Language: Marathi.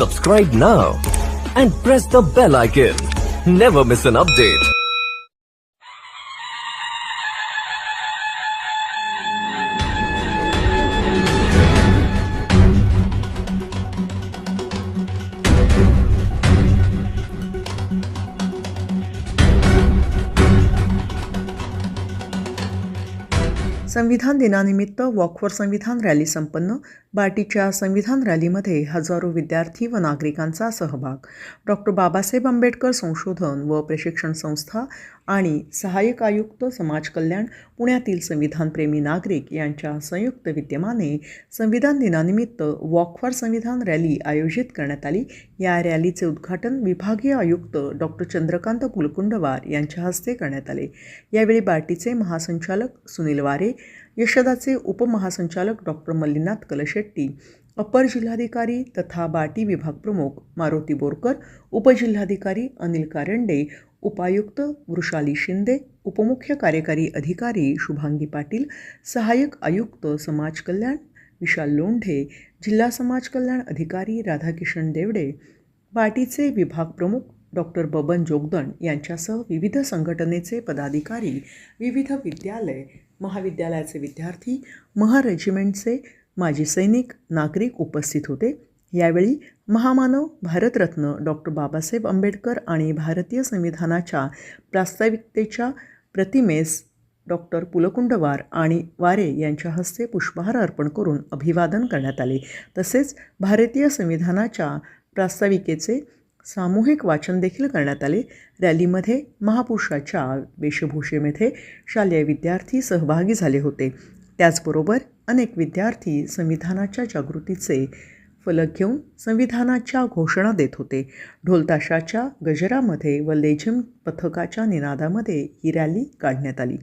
Subscribe now and press the bell icon. Never miss an update. संविधान दिनानिमित्त वॉक फॉर संविधान रॅली संपन्न बार्टीच्या संविधान रॅलीमध्ये हजारो विद्यार्थी व नागरिकांचा सहभाग. डॉक्टर बाबासाहेब आंबेडकर संशोधन व प्रशिक्षण संस्था आणि सहाय्यक आयुक्त समाज कल्याण पुण्यातील संविधानप्रेमी नागरिक यांच्या संयुक्त विद्यमाने संविधान दिनानिमित्त वॉक फॉर संविधान रॅली आयोजित करण्यात आली. या रॅलीचे उद्घाटन विभागीय आयुक्त डॉक्टर चंद्रकांत कुलकुंडवार यांच्या हस्ते करण्यात आले. यावेळी बार्टीचे महासंचालक सुनील वारे यशदाचे उपमहासंचालक डॉक्टर मल्लीनाथ कलशे शेट्टी अपर जिल्हाधिकारी तथा बाटी विभाग प्रमुख मारुती बोरकर उपजिल्हाधिकारी अनिल कारंडे उपायुक्त वृषाली शिंदे उपमुख्य कार्यकारी अधिकारी शुभांगी पाटील सहाय्यक आयुक्त समाज कल्याण विशाल लोंढे जिल्हा समाज कल्याण अधिकारी राधाकिशन देवडे बाटीचे विभाग प्रमुख डॉक्टर बबन जोगदण यांच्यासह विविध संघटनेचे पदाधिकारी विविध विद्यालय महाविद्यालयाचे विद्यार्थी महा रेजिमेंटचे माजी सैनिक नागरिक उपस्थित होते. यावेळी महामानव भारतरत्न डॉक्टर बाबासाहेब आंबेडकर आणि भारतीय संविधानाच्या प्रास्ताविकतेच्या प्रतिमेस डॉक्टर पुलकुंडवार आणि वारे यांच्या हस्ते पुष्पहार अर्पण करून अभिवादन करण्यात आले. तसेच भारतीय संविधानाच्या प्रास्ताविकेचे सामूहिक वाचन देखील करण्यात आले. रॅलीमध्ये महापुरुषाच्या वेशभूषेमध्ये शालेय विद्यार्थी सहभागी झाले होते. त्याचबरोबर अनेक विद्यार्थी संविधानाच्या जागृतीचे फलक घेऊन संविधानाच्या घोषणा देत होते. ढोलताशाच्या गजरामध्ये व लेझिम पथकाच्या निनादामध्ये ही रॅली काढण्यात आली.